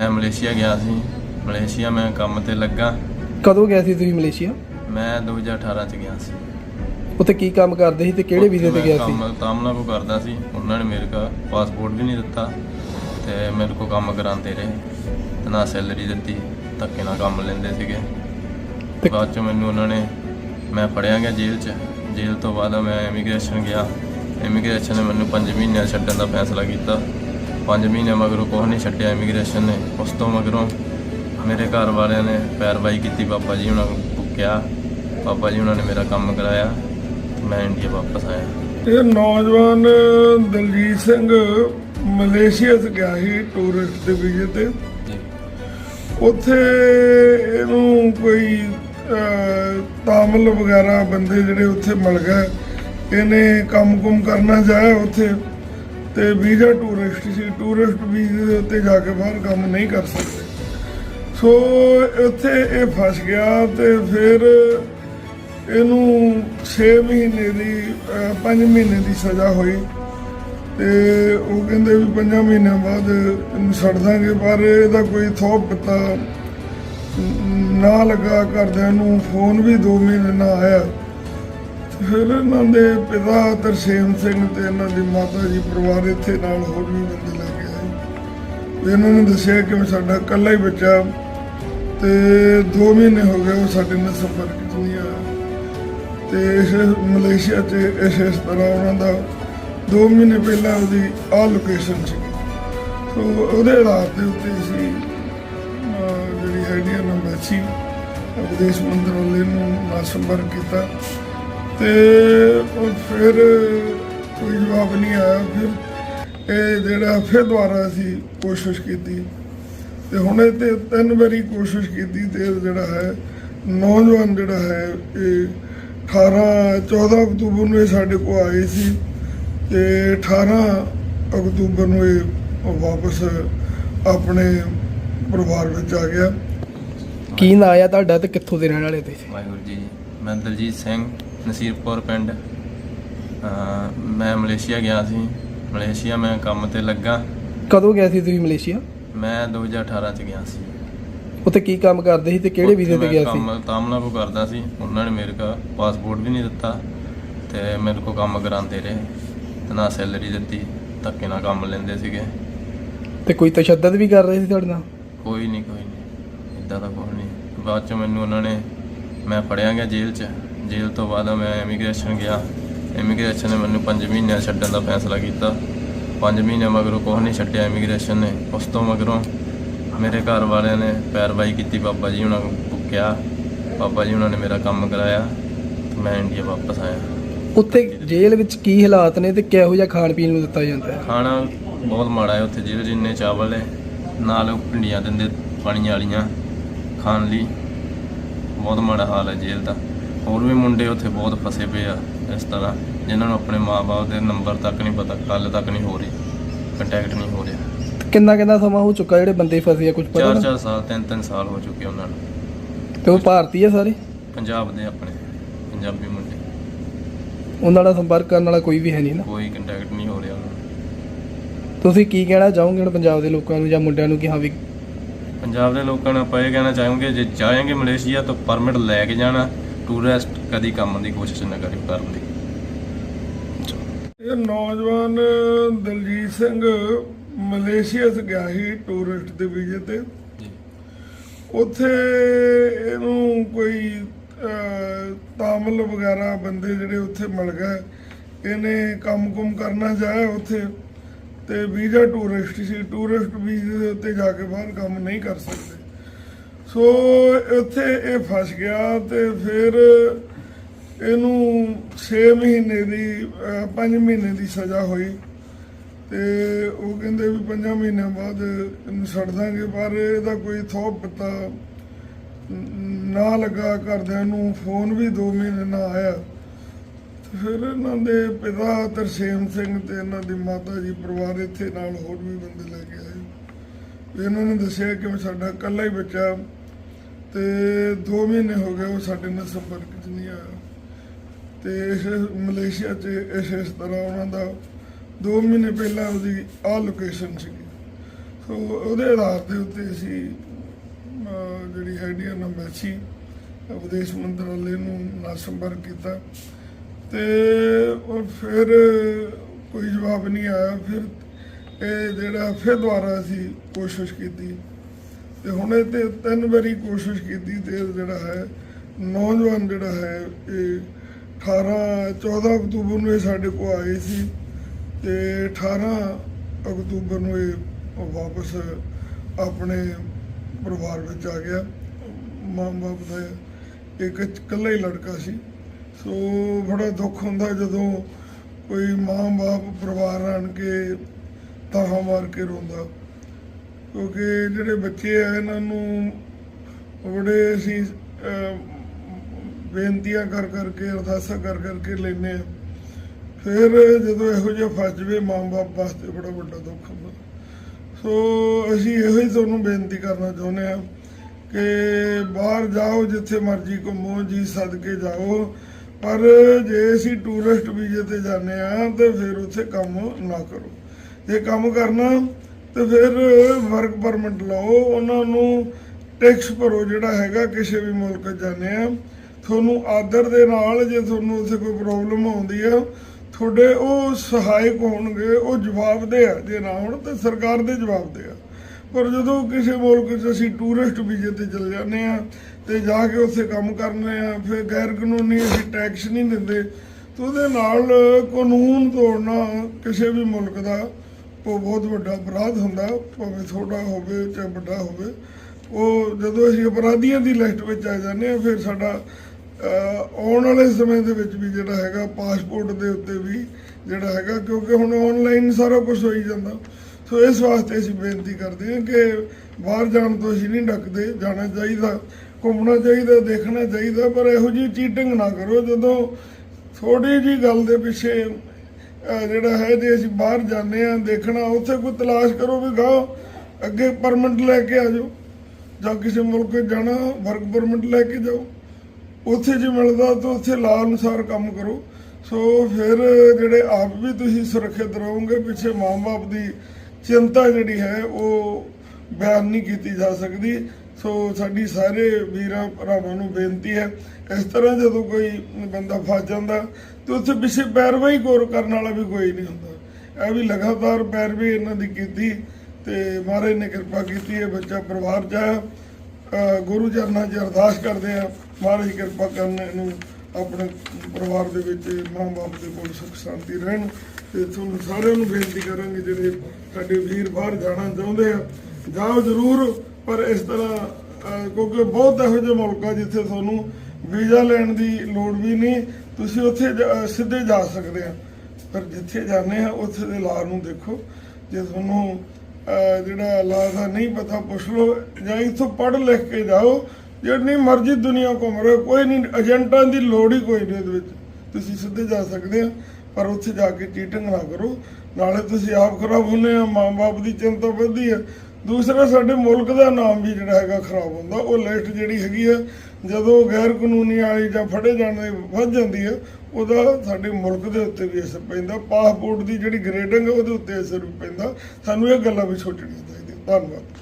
ਮੈਂ ਮਲੇਸ਼ੀਆ ਗਿਆ ਸੀ। ਮਲੇਸ਼ੀਆ ਮੈਂ ਕੰਮ ਤੇ ਲੱਗਾ। ਕਦੋਂ ਗਏ ਸੀ ਤੁਸੀਂ ਮਲੇਸ਼ੀਆ? ਮੈਂ 2018 ਚ ਗਿਆ ਸੀ। ਉੱਥੇ ਕੀ ਕੰਮ ਕਰਦੇ ਸੀ ਤੇ ਕਿਹੜੇ ਵੀਜ਼ੇ ਤੇ ਮੈਂ ਗਿਆ ਸੀ? ਕੰਮ ਤਾਮਲਾ ਕੋ ਕਰਦਾ ਸੀ। ਉਹਨਾਂ ਨੇ ਮੇਰੇ ਕਾ ਪਾਸਪੋਰਟ ਵੀ ਨਹੀਂ ਦਿੱਤਾ ਤੇ ਮੇਰੇ ਕੋ ਕੰਮ ਕਰਾਉਂਦੇ ਰਹੇ। ਤੇ ਨਾ ਸੈਲਰੀ ਦਿੱਤੀ ਧੱਕੇ ਨਾਲ ਕੰਮ ਲੈਂਦੇ ਸੀਗੇ। ਤੇ- ਬਾਅਦ ਚ ਮੈਨੂੰ ਉਹਨਾਂ ਨੇ ਮੈਂ ਫੜਿਆ ਗਿਆ ਜੇਲ੍ਹ ਚ। ਜੇਲ੍ਹ ਤੋਂ ਬਾਅਦ ਮੈਂ ਇਮੀਗ੍ਰੇਸ਼ਨ ਗਿਆ। ਇਮੀਗ੍ਰੇਸ਼ਨ ਨੇ ਮੈਨੂੰ 5 ਮਹੀਨੇ ਛੱਡਣ ਦਾ ਫੈਸਲਾ ਕੀਤਾ। 5 ਮਹੀਨੇ ਮਗਰੋਂ ਕੁਛ ਨਹੀਂ ਛੱਡਿਆ ਇਮੀਗ੍ਰੇਸ਼ਨ ਨੇ। ਉਸ ਤੋਂ ਮਗਰੋਂ ਮੇਰੇ ਘਰ ਵਾਲਿਆਂ ਨੇ ਪੈਰਵਾਈ ਕੀਤੀ ਪਾਪਾ ਜੀ ਉਹਨਾਂ ਨੂੰ ਕਿਹਾ ਪਾਪਾ ਜੀ ਉਹਨਾਂ ਨੇ ਮੇਰਾ ਕੰਮ ਕਰਾਇਆ ਤੇ ਮੈਂ ਇੰਡੀਆ ਵਾਪਸ ਆਇਆ। ਇਹ ਨੌਜਵਾਨ ਦਲਜੀਤ ਸਿੰਘ ਮਲੇਸ਼ੀਆ 'ਚ ਗਿਆ ਸੀ ਟੂਰਿਸਟ ਦੇ ਵੀਜ਼ੇ ਤੇ। ਉੱਥੇ ਇਹਨੂੰ ਕੋਈ ਤਾਮਿਲ ਵਗੈਰਾ ਬੰਦੇ ਜਿਹੜੇ ਉੱਥੇ ਮਿਲ ਗਏ ਇਹਨੇ ਕੰਮ-ਕੁਮ ਕਰਨਾ ਚਾਹਿਆ ਉੱਥੇ। ਤੇ ਵੀਜ਼ਾ ਟੂਰਿਸਟ ਸੀ ਟੂਰਿਸਟ ਵੀਜ਼ੇ ਦੇ ਉੱਤੇ ਜਾ ਕੇ ਬਾਹਰ ਕੰਮ ਨਹੀਂ ਕਰ ਸਕਦੇ। ਸੋ ਇੱਥੇ ਇਹ ਫਸ ਗਿਆ ਤੇ ਫਿਰ ਇਹਨੂੰ 6 ਮਹੀਨੇ ਦੀ 5 ਮਹੀਨੇ ਦੀ ਸਜ਼ਾ ਹੋਈ। ਤੇ ਉਹ ਕਹਿੰਦੇ ਵੀ 5 ਮਹੀਨਿਆਂ ਬਾਅਦ ਇਹਨੂੰ ਛੱਡ ਦਾਂਗੇ, ਪਰ ਇਹਦਾ ਕੋਈ ਥੋਪ ਪਤਾ ਨਾ ਲੱਗਾ ਕਰਦਿਆਂ ਨੂੰ ਫੋਨ ਵੀ 2 ਮਹੀਨੇ ਨਾ ਆਇਆ। ਫਿਰ ਇਹਨਾਂ ਦੇ ਪਿਤਾ ਤਰਸੇਮ ਸਿੰਘ ਤੇ ਇਹਨਾਂ ਦੀ ਮਾਤਾ ਜੀ ਪਰਿਵਾਰ ਇੱਥੇ ਨਾਲ ਹੋਰ ਵੀ ਬੰਦੇ ਲੈ ਕੇ ਆਏ। ਤੇ ਇਹਨਾਂ ਨੂੰ ਦੱਸਿਆ ਕਿ ਸਾਡਾ ਇਕੱਲਾ ਹੀ ਬੱਚਾ ਤੇ 2 ਮਹੀਨੇ ਹੋ ਗਏ ਉਹ ਸਾਡੇ ਨਾਲ ਸੰਪਰਕ 'ਚ ਨਹੀਂ ਆਇਆ। ਤੇ ਇਸ ਮਲੇਸ਼ੀਆ 'ਚ ਇਸ ਇਸ ਤਰ੍ਹਾਂ ਉਹਨਾਂ ਦਾ 2 ਮਹੀਨੇ ਪਹਿਲਾਂ ਉਹਦੀ ਆ ਲੋਕੇਸ਼ਨ ਸੀ ਸੋ ਉਹਦੇ ਆਧਾਰ ਦੇ ਉੱਤੇ ਸੀ ਜਿਹੜੀ ਹੈਗੀ ਆ ਨੰਬਰਸੀ ਵਿਦੇਸ਼ ਮੰਤਰਾਲੇ ਨੂੰ ਨਾਲ ਸੰਪਰਕ ਕੀਤਾ। ਤੇ ਫਿਰ ਕੋਈ ਜਵਾਬ ਨਹੀਂ ਆਇਆ ਫਿਰ। ਇਹ ਜਿਹੜਾ ਫਿਰ ਦੁਬਾਰਾ ਅਸੀਂ ਕੋਸ਼ਿਸ਼ ਕੀਤੀ। ਤੇ ਹੁਣ ਇਹ ਤੇ ਤਿੰਨ ਵਾਰੀ ਕੋਸ਼ਿਸ਼ ਕੀਤੀ ਤੇ ਜਿਹੜਾ ਹੈ ਨੌਜਵਾਨ ਜਿਹੜਾ ਹੈ ਇਹ 18 14 ਅਕਤੂਬਰ ਨੂੰ ਇਹ ਸਾਡੇ ਕੋਲ ਆਏ ਸੀ ਤੇ 18 ਅਕਤੂਬਰ ਨੂੰ ਇਹ ਵਾਪਸ ਆਪਣੇ ਪਰਿਵਾਰ ਵਿੱਚ ਆ ਗਿਆ। ਕੀ ਨਾਂ ਆ ਤੁਹਾਡਾ ਤੇ ਕਿੱਥੋਂ ਦੇ ਰਹਿਣ ਵਾਲੇ ਤੁਸੀਂ? ਵਾਹਿਗੁਰੂ ਜੀ ਮੈਂ ਦਲਜੀਤ ਸਿੰਘ। ਨਸੀਰਪੁਰ ਪਿੰਡ। ਮੈਂ ਮਲੇਸ਼ੀਆ ਗਿਆ ਸੀ। ਮਲੇਸ਼ੀਆ ਮੈਂ ਕੰਮ ਤੇ ਲੱਗਾ। ਕਦੋਂ ਗਏ ਸੀ ਤੁਸੀਂ ਮਲੇਸ਼ੀਆ? ਮੈਂ 2018 ਚ ਗਿਆ ਸੀ। ਉੱਥੇ ਕੀ ਕੰਮ ਕਰਦੇ ਸੀ ਤੇ ਕਿਹੜੇ ਵੀਜ਼ੇ ਤੇ ਗਿਆ ਸੀ? ਕੰਮ ਤਾਮਲਾ ਕੋ ਕਰਦਾ ਸੀ। ਉਹਨਾਂ ਨੇ ਮੇਰੇ ਕਾ ਪਾਸਪੋਰਟ ਵੀ ਨਹੀਂ ਦਿੱਤਾ ਤੇ ਮੇਰੇ ਕੋ ਕੰਮ ਕਰਾਉਂਦੇ ਰਹੇ। ਤੇ ਨਾ ਸੈਲਰੀ ਦਿੱਤੀ ਧੱਕੇ ਨਾਲ ਕੰਮ ਲੈਂਦੇ ਸੀਗੇ। ਤੇ ਕੋਈ ਤਸ਼ੱਦਦ ਵੀ ਕਰ ਰਹੇ ਸੀ ਤੁਹਾਡੇ ਨਾਲ? ਕੋਈ ਨਹੀਂ ਕੋਈ ਨਹੀਂ। ਇਦਾਂ ਦਾ ਕੁਛ ਨਹੀਂ। ਬਾਅਦ ਚ ਮੈਨੂੰ ਉਹਨਾਂ ਨੇ ਮੈਂ ਫੜਿਆ ਗਿਆ ਜੇਲ੍ਹ ਚ। ਜੇਲ੍ਹ ਤੋਂ ਬਾਅਦ ਮੈਂ ਇਮੀਗ੍ਰੇਸ਼ਨ ਗਿਆ। ਇਮੀਗ੍ਰੇਸ਼ਨ ਨੇ ਮੈਨੂੰ 5 ਮਹੀਨੇ ਛੱਡਣ ਦਾ ਫੈਸਲਾ ਕੀਤਾ। 5 ਮਹੀਨੇ ਮਗਰੋਂ ਕੁਛ ਨਹੀਂ ਛੱਡਿਆ ਇਮੀਗ੍ਰੇਸ਼ਨ ਨੇ। ਉਸ ਤੋਂ ਮਗਰੋਂ ਮੇਰੇ ਘਰ ਵਾਲਿਆਂ ਨੇ ਪੈਰਵਾਈ ਕੀਤੀ। ਪਾਪਾ ਜੀ ਉਹਨਾਂ ਨੂੰ ਕਿਹਾ ਪਾਪਾ ਜੀ ਉਹਨਾਂ ਨੇ ਮੇਰਾ ਕੰਮ ਕਰਾਇਆ। ਤੇ ਮੈਂ ਇੰਡੀਆ ਵਾਪਸ ਆਇਆ। ਉੱਥੇ ਜੇਲ੍ਹ ਵਿੱਚ ਕੀ ਹਾਲਾਤ ਨੇ ਤੇ ਕਿਹੋ ਜਿਹਾ ਖਾਣ ਪੀਣ ਨੂੰ ਦਿੱਤਾ ਜਾਂਦਾ ਹੈ? ਖਾਣਾ ਬਹੁਤ ਮਾੜਾ ਹੈ ਉੱਥੇ ਜਿਹੜੇ ਜਿੰਨੇ ਚਾਵਲ ਹੈ। ਨਾਲ ਭਿੰਡੀਆਂ ਦਿੰਦੇ ਪਾਣੀਆਂ ਵਾਲੀਆਂ ਖਾਣ ਲਈ। ਬਹੁਤ ਮਾੜਾ ਹਾਲ ਹੈ ਜੇਲ੍ਹ ਦਾ। ਹੋਰ ਵੀ ਮੁੰਡੇ ਉੱਥੇ ਬਹੁਤ ਫਸੇ ਪਏ ਆ ਇਸ ਤਰ੍ਹਾਂ ਜਿਨ੍ਹਾਂ ਨੂੰ ਆਪਣੇ ਮਾਪੇ ਦੇ ਨੰਬਰ ਤੱਕ ਨਹੀਂ ਪਤਾ ਕੱਲ ਤੱਕ ਨਹੀਂ ਹੋ ਰਹੀ ਕੰਟੈਕਟ ਨਹੀਂ ਹੋ ਰਿਹਾ। ਕਿੰਨਾ ਕਿੰਨਾ ਸਮਾਂ ਹੋ ਚੁੱਕਾ ਜਿਹੜੇ ਬੰਦੇ ਫਸੇ ਆ ਕੁਝ ਪਤਾ ਚਾਰ ਨਾ? ਚਾਰ ਸਾਲ ਤਿੰਨ ਤਿੰਨ ਸਾਲ ਹੋ ਚੁੱਕੇ ਉਹਨਾਂ ਨੂੰ। ਤੇ ਉਹ ਭਾਰਤੀ ਆ ਸਾਰੇ? ਪੰਜਾਬ ਦੇ ਆਪਣੇ ਪੰਜਾਬੀ ਮੁੰਡੇ। ਉਹਨਾਂ ਨਾਲ ਸੰਪਰਕ ਕਰਨ ਵਾਲਾ ਕੋਈ ਵੀ ਹੈ ਨਹੀਂ ਨਾ? ਕੋਈ ਕੰਟੈਕਟ ਨਹੀਂ ਹੋ ਰਿਹਾ ਉਹਨਾਂ ਨੂੰ। ਤੁਸੀਂ ਕੀ ਕਹਿਣਾ ਚਾਹੋਗੇ ਹੁਣ ਪੰਜਾਬ ਦੇ ਲੋਕਾਂ ਨੂੰ ਜਾਂ ਮੁੰਡਿਆਂ ਨੂੰ ਕਿ ਹਾਂ ਵੀ ਪੰਜਾਬ ਦੇ ਲੋਕਾਂ ਨੂੰ ਆਪਾਂ ਇਹ ਕਹਿਣਾ ਚਾਹਾਂਗੇ ਜੇ ਜਾਏਂਗੇ ਮਲੇਸ਼ੀਆ ਤਾਂ ਪਰਮਿਟ ਲੈ ਕੇ ਜਾਣਾ ਟੂਰਿਸਟ ਕਦੀ ਕੰਮ ਦੀ ਕੋਸ਼ਿਸ਼ ਨਾ ਕਰਿਓ ਕਰਨ ਦੀ। ਇਹ ਨੌਜਵਾਨ ਦਲਜੀਤ ਸਿੰਘ ਮਲੇਸ਼ੀਆ 'ਚ ਗਿਆ ਸੀ ਟੂਰਿਸਟ ਦੇ ਵੀਜ਼ੇ ਤੇ। ਉੱਥੇ ਇਹਨੂੰ ਕੋਈ ਤਾਮਿਲ ਵਗੈਰਾ ਬੰਦੇ ਜਿਹੜੇ ਉੱਥੇ ਮਿਲ ਗਏ ਇਹਨੇ ਕੰਮ-ਕੁਮ ਕਰਨਾ ਚਾਹਿਆ ਉੱਥੇ ਤੇ ਵੀਜ਼ਾ ਟੂਰਿਸਟ ਸੀ। ਟੂਰਿਸਟ ਵੀਜ਼ੇ ਦੇ ਉੱਤੇ ਜਾ ਕੇ ਬਾਹਰ ਕੰਮ ਨਹੀਂ ਕਰ ਸਕਦੇ। ਸੋ ਇੱਥੇ ਇਹ ਫਸ ਗਿਆ ਤੇ ਫਿਰ ਇਹਨੂੰ 6 ਮਹੀਨੇ ਦੀ 5 ਮਹੀਨੇ ਦੀ ਸਜ਼ਾ ਹੋਈ। ਤੇ ਉਹ ਕਹਿੰਦੇ ਵੀ 5 ਮਹੀਨਿਆਂ ਬਾਅਦ ਇਹਨੂੰ ਛੱਡ ਦਾਂਗੇ, ਪਰ ਇਹਦਾ ਕੋਈ ਥੋਪ ਪਤਾ ਨਾ ਲੱਗਾ ਕਰਦਿਆਂ ਨੂੰ ਫੋਨ ਵੀ 2 ਮਹੀਨੇ ਨਾ ਆਇਆ। ਫਿਰ ਇਹਨਾਂ ਦੇ ਪਿਤਾ ਤਰਸੇਮ ਸਿੰਘ ਤੇ ਇਹਨਾਂ ਦੀ ਮਾਤਾ ਜੀ ਪਰਿਵਾਰ ਇੱਥੇ ਨਾਲ ਹੋਰ ਵੀ ਬੰਦੇ ਲੈ ਕੇ ਆਏ। ਤੇ ਇਹਨਾਂ ਨੇ ਦੱਸਿਆ ਕਿ ਸਾਡਾ ਇਕੱਲਾ ਹੀ ਬੱਚਾ ਤੇ 2 ਮਹੀਨੇ ਹੋ ਗਏ ਉਹ ਸਾਡੇ ਨਾਲ ਸੰਪਰਕ 'ਚ ਨਹੀਂ ਆਇਆ। ਤੇ ਇਸ ਮਲੇਸ਼ੀਆ 'ਚ ਇਸ ਇਸ ਤਰ੍ਹਾਂ ਉਹਨਾਂ ਦਾ 2 ਮਹੀਨੇ ਪਹਿਲਾਂ ਉਹਦੀ ਆ ਲੋਕੇਸ਼ਨ ਸੀ ਸੋ ਉਹਦੇ ਆਧਾਰ ਦੇ ਉੱਤੇ ਅਸੀਂ ਜਿਹੜੀ ਹੈਗੀ ਆ ਨੰਬੈਸੀ ਵਿਦੇਸ਼ ਮੰਤਰਾਲੇ ਨੂੰ ਨਾਲ ਸੰਪਰਕ ਕੀਤਾ। ਤੇ ਉਹ ਫਿਰ ਕੋਈ ਜਵਾਬ ਨਹੀਂ ਆਇਆ। ਫਿਰ ਇਹ ਜਿਹੜਾ ਫਿਰ ਦੁਬਾਰਾ ਅਸੀਂ ਕੋਸ਼ਿਸ਼ ਕੀਤੀ। ਤੇ ਹੁਣ ਇਹ ਤੇ ਤਿੰਨ ਵਾਰੀ ਕੋਸ਼ਿਸ਼ ਕੀਤੀ ਤੇ ਜਿਹੜਾ ਹੈ, ਨੌਜਵਾਨ ਜਿਹੜਾ ਹੈ, ਇਹ 18 14 ਅਕਤੂਬਰ ਨੂੰ ਇਹ ਸਾਡੇ ਕੋਲ ਆਏ ਸੀ ਤੇ 18 ਅਕਤੂਬਰ ਨੂੰ ਇਹ ਵਾਪਸ ਆਪਣੇ ਪਰਿਵਾਰ ਵਿੱਚ ਆ ਗਿਆ। ਮਾਂ ਬਾਪ ਦਾ ਇੱਕ ਇਕੱਲਾ ਹੀ ਲੜਕਾ ਸੀ। ਸੋ ਬੜਾ ਦੁੱਖ ਹੁੰਦਾ ਜਦੋਂ ਕੋਈ ਮਾਂ ਬਾਪ ਪਰਿਵਾਰ ਆਣ ਕੇ ਤਾਹਾ ਮਾਰ ਕੇ ਰੋਂਦਾ। ਕਿਉਂਕਿ ਜਿਹੜੇ ਬੱਚੇ ਆ, ਇਹਨਾਂ ਨੂੰ ਬੜੇ ਅਸੀਂ ਬੇਨਤੀਆਂ ਕਰ ਕਰਕੇ, ਅਰਦਾਸਾਂ ਕਰ ਕਰਕੇ ਲੈਨੇ ਆ। ਫਿਰ ਜਦੋਂ ਇਹੋ ਜਿਹਾ ਫਸ ਜਵੇ ਮਾਂ-ਬਾਪ ਵਾਸਤੇ ਬੜਾ ਵੱਡਾ ਦੁੱਖ ਹੁੰਦਾ ਸੋ ਅਸੀਂ ਇਹੋ ਹੀ ਤੁਹਾਨੂੰ ਬੇਨਤੀ ਕਰਨਾ ਚਾਹੁੰਦੇ ਆ ਕਿ ਬਾਹਰ ਜਾਓ, ਜਿੱਥੇ ਮਰਜ਼ੀ ਘੁੰਮੋ, ਜੀ ਸਦਕੇ ਜਾਓ। ਪਰ ਜੇ ਅਸੀਂ ਟੂਰਿਸਟ ਵੀਜ਼ੇ ਤੇ ਜਾਂਦੇ ਆ, ਤੇ ਫਿਰ ਉੱਥੇ ਕੰਮ ਨਾ ਕਰੋ। ਜੇ ਕੰਮ ਕਰਨਾ ਤੇ ਫਿਰ ਵਰਕ ਪਰਮਿਟ ਲਓ। ਉਹਨਾਂ ਨੂੰ ਟੈਕਸ ਭਰੋ ਜਿਹੜਾ ਹੈਗਾ, ਕਿਸੇ ਵੀ ਮੁਲਕ 'ਚ ਜਾਂਦੇ ਆ। ਤੁਹਾਨੂੰ ਆਦਰ ਦੇ ਨਾਲ ਜੇ ਤੁਹਾਨੂੰ ਉੱਥੇ ਕੋਈ ਪ੍ਰੋਬਲਮ ਆਉਂਦੀ ਆ, ਤੁਹਾਡੇ ਉਹ ਸਹਾਇਕ ਹੋਣਗੇ, ਉਹ ਜਵਾਬਦੇ ਆ। ਜੇ ਨਾ ਹੋਣ ਤੇ ਸਰਕਾਰ ਦੇ ਜਵਾਬਦੇ ਆ। ਪਰ ਜਦੋਂ ਕਿਸੇ ਮੁਲਕ 'ਚ ਅਸੀਂ ਟੂਰਿਸਟ ਵੀਜ਼ੇ ਤੇ ਚਲ ਜਾਂਦੇ ਆ ਤੇ ਜਾ ਕੇ ਉੱਥੇ ਕੰਮ ਕਰਨੇ ਆ, ਫਿਰ ਗੈਰ ਕਾਨੂੰਨੀ ਅਸੀਂ ਟੈਕਸ ਨਹੀਂ ਦਿੰਦੇ, ਤੇ ਉਹਦੇ ਨਾਲ ਕਾਨੂੰਨ ਤੋੜਨਾ ਕਿਸੇ ਵੀ ਮੁਲਕ ਦਾ ਉਹ ਬਹੁਤ ਵੱਡਾ ਅਪਰਾਧ ਹੁੰਦਾ, ਭਾਵੇਂ ਛੋਟਾ ਹੋਵੇ ਚਾਹੇ ਵੱਡਾ ਹੋਵੇ, ਉਹ ਜਦੋਂ ਅਸੀਂ ਅਪਰਾਧੀਆਂ ਦੀ ਲਿਸਟ ਵਿੱਚ ਆ ਜਾਂਦੇ ਆ ਫਿਰ ਸਾਡਾ ਆਉਣ ਵਾਲੇ ਸਮੇਂ ਦੇ ਵਿੱਚ ਵੀ ਜਿਹੜਾ ਹੈਗਾ ਪਾਸਪੋਰਟ ਦੇ ਉੱਤੇ ਵੀ ਜਿਹੜਾ ਹੈਗਾ, ਕਿਉਂਕਿ ਹੁਣ ਆਨਲਾਈਨ ਸਾਰਾ ਕੁਝ ਹੋਈ ਜਾਂਦਾ। ਸੋ ਇਸ ਵਾਸਤੇ ਅਸੀਂ ਬੇਨਤੀ ਕਰਦੇ ਹਾਂ ਕਿ ਬਾਹਰ ਜਾਣ ਤੋਂ ਅਸੀਂ ਨਹੀਂ ਡੱਕਦੇ, ਜਾਣਾ ਚਾਹੀਦਾ, ਘੁੰਮਣਾ ਚਾਹੀਦਾ, ਦੇਖਣਾ ਚਾਹੀਦਾ, ਪਰ ਇਹੋ ਜਿਹੀ ਚੀਟਿੰਗ ਨਾ ਕਰੋ। ਜਦੋਂ ਥੋੜੀ ਜੀ ਗੱਲ ਦੇ ਪਿੱਛੇ ਜਿਹੜਾ ਹੈ ਜੇ ਅਸੀਂ ਬਾਹਰ ਜਾਂਦੇ ਆ ਦੇਖਣਾ, ਉੱਥੇ ਕੋਈ ਤਲਾਸ਼ ਕਰੋ ਵੀ ਗਾਹ ਅੱਗੇ ਪਰਮਿਟ ਲੈ ਕੇ ਆ ਜਾਓ। ਜਾਂ ਕਿਸੇ ਮੁਲਕ ਜਾਣਾ ਵਰਕ ਪਰਮਿਟ ਲੈ ਕੇ ਜਾਓ। ਉੱਥੇ ਜੇ ਮਿਲਦਾ ਤਾਂ ਉੱਥੇ ਲਾ ਅਨੁਸਾਰ ਕੰਮ ਕਰੋ। ਸੋ ਫਿਰ ਜਿਹੜੇ ਆਪ ਵੀ ਤੁਸੀਂ ਸੁਰੱਖਿਅਤ ਰਹੋਗੇ, ਪਿੱਛੇ ਮਾਂ-ਬਾਪ ਦੀ ਚਿੰਤਾ ਜਿਹੜੀ ਹੈ, ਉਹ ਬਿਆਨ ਨਹੀਂ ਕੀਤੀ ਜਾ ਸਕਦੀ। ਸੋ ਸਾਡੀ ਸਾਰੇ ਵੀਰਾਂ ਭਰਾਵਾਂ ਨੂੰ ਬੇਨਤੀ ਹੈ, ਇਸ ਤਰ੍ਹਾਂ ਜਦੋਂ ਕੋਈ ਬੰਦਾ ਫਸ ਜਾਂਦਾ, ਤੇ ਉੱਥੇ ਪਿੱਛੇ ਪੈਰਵਾਈ ਗੌਰ ਕਰਨ ਵਾਲਾ ਵੀ ਕੋਈ ਨਹੀਂ ਹੁੰਦਾ। ਇਹ ਵੀ ਲਗਾਤਾਰ ਪੈਰਵਾਈ ਇਹਨਾਂ ਦੀ ਕੀਤੀ, ਤੇ ਮਹਾਰਾਜ ਨੇ ਕਿਰਪਾ ਕੀਤੀ ਹੈ ਬੱਚਾ ਪਰਿਵਾਰ ਚ ਆਇਆ। ਗੁਰੂ ਚਰਨਾਂ 'ਚ ਅਰਦਾਸ ਕਰਦੇ ਆ, ਮਹਾਰਾਜ ਕਿਰਪਾ ਕਰਨ ਇਹਨੂੰ ਆਪਣੇ ਪਰਿਵਾਰ ਦੇ ਵਿੱਚ, ਮਾਂ-ਬਾਪ ਦੇ ਕੋਲ ਸੁਖ, ਸ਼ਾਂਤੀ ਰਹਿਣ। ਤੇ ਤੁਹਾਨੂੰ ਸਾਰਿਆਂ ਨੂੰ ਬੇਨਤੀ ਕਰਾਂਗੇ, ਜਿਹੜੇ ਸਾਡੇ ਵੀਰ ਬਾਹਰ ਜਾਣਾ ਚਾਹੁੰਦੇ ਆ, ਜਾਓ ਜ਼ਰੂਰ। ਪਰ ਇਸ ਤਰ੍ਹਾਂ ਕਿਉਂਕਿ ਬਹੁਤ ਇਹੋ ਜਿਹੇ ਮੁਲਕ ਆ ਜਿੱਥੇ ਤੁਹਾਨੂੰ ਵੀਜ਼ਾ ਲੈਣ ਦੀ ਲੋੜ ਵੀ ਨਹੀਂ, ਤੁਸੀਂ ਉੱਥੇ ਜਾ- ਸਿੱਧੇ ਜਾ ਸਕਦੇ ਆ। ਪਰ ਜਿੱਥੇ ਜਾਂਦੇ ਆ, ਉੱਥੇ ਦੇ ਲਾ ਨੂੰ ਦੇਖੋ। ਜੇ ਤੁਹਾਨੂੰ ਜਿਹੜਾ ਲਾ ਦਾ ਨਹੀਂ ਪਤਾ, ਪੁੱਛ ਲਓ, ਜਾਂ ਇੱਥੋਂ ਪੜ੍ਹ ਲਿਖ ਕੇ ਜਾਓ ਜਿਹੜੀ ਮਰਜ਼ੀ ਦੁਨੀਆ ਘੁੰਮ ਰਹੇ ਕੋਈ ਨਹੀਂ, ਏਜੰਟਾਂ ਦੀ ਲੋੜ ਹੀ ਕੋਈ ਨਹੀਂ ਇਹਦੇ ਵਿੱਚ। ਤੁਸੀਂ ਸਿੱਧੇ ਜਾ ਸਕਦੇ ਆ, ਪਰ ਉੱਥੇ ਜਾ ਕੇ ਚੀਟਿੰਗ ਨਾ ਕਰੋ। ਨਾਲੇ ਤੁਸੀਂ ਆਪ ਖਰਾਬ ਹੁੰਨੇ ਆ, ਮਾਂ-ਬਾਪ ਦੀ ਚਿੰਤਾ ਵੱਧਦੀ ਆ। ਦੂਸਰਾ ਸਾਡੇ ਮੁਲਕ ਦਾ ਨਾਮ ਵੀ ਜਿਹੜਾ ਹੈਗਾ ਖਰਾਬ ਹੁੰਦਾ, ਉਹ ਲਿਸਟ ਜਿਹੜੀ ਹੈਗੀ ਆ, ਜਦੋਂ ਗੈਰ ਕਾਨੂੰਨੀ ਵਾਲੀ ਜਾਂ ਫੜੇ ਜਾਣ ਦੀ ਵੱਧ ਜਾਂਦੀ ਹੈ ਉਹਦਾ ਸਾਡੇ ਮੁਲਕ ਦੇ ਉੱਤੇ ਵੀ ਅਸਰ ਪੈਂਦਾ ਪਾਸਪੋਰਟ ਦੀ ਜਿਹੜੀ ਗ੍ਰੇਡਿੰਗ ਉਹਦੇ ਉੱਤੇ ਅਸਰ ਵੀ ਪੈਂਦਾ। ਸਾਨੂੰ ਇਹ ਗੱਲਾਂ ਵੀ ਸੋਚਣੀਆਂ ਚਾਹੀਦੀਆਂ। ਧੰਨਵਾਦ।